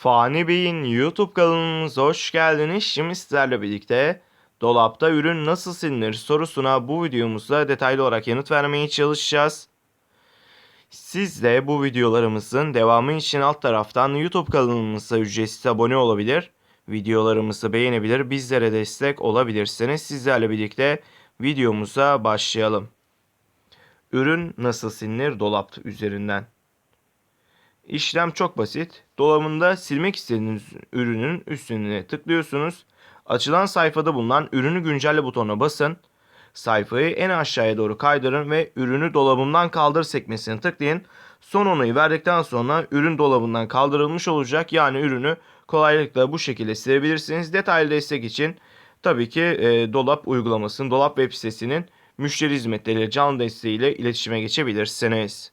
Fani Bey'in YouTube kanalımıza hoş geldiniz. Şimdi sizlerle birlikte dolapta ürün nasıl silinir sorusuna bu videomuzda detaylı olarak yanıt vermeye çalışacağız. Siz de bu videolarımızın devamı için alt taraftan YouTube kanalımıza ücretsiz abone olabilir, videolarımızı beğenebilir, bizlere destek olabilirsiniz. Sizlerle birlikte videomuza başlayalım. Ürün nasıl silinir dolap üzerinden? İşlem çok basit. Dolabında silmek istediğiniz ürünün üstüne tıklıyorsunuz. Açılan sayfada bulunan ürünü güncelle butonuna basın. Sayfayı en aşağıya doğru kaydırın ve ürünü dolabımdan kaldır sekmesine tıklayın. Son onayı verdikten sonra ürün dolabından kaldırılmış olacak. Yani ürünü kolaylıkla bu şekilde silebilirsiniz. Detaylı destek için tabii ki e, dolap uygulamasının, dolap web sitesinin müşteri hizmetleri canlı desteğiyle iletişime geçebilirsiniz.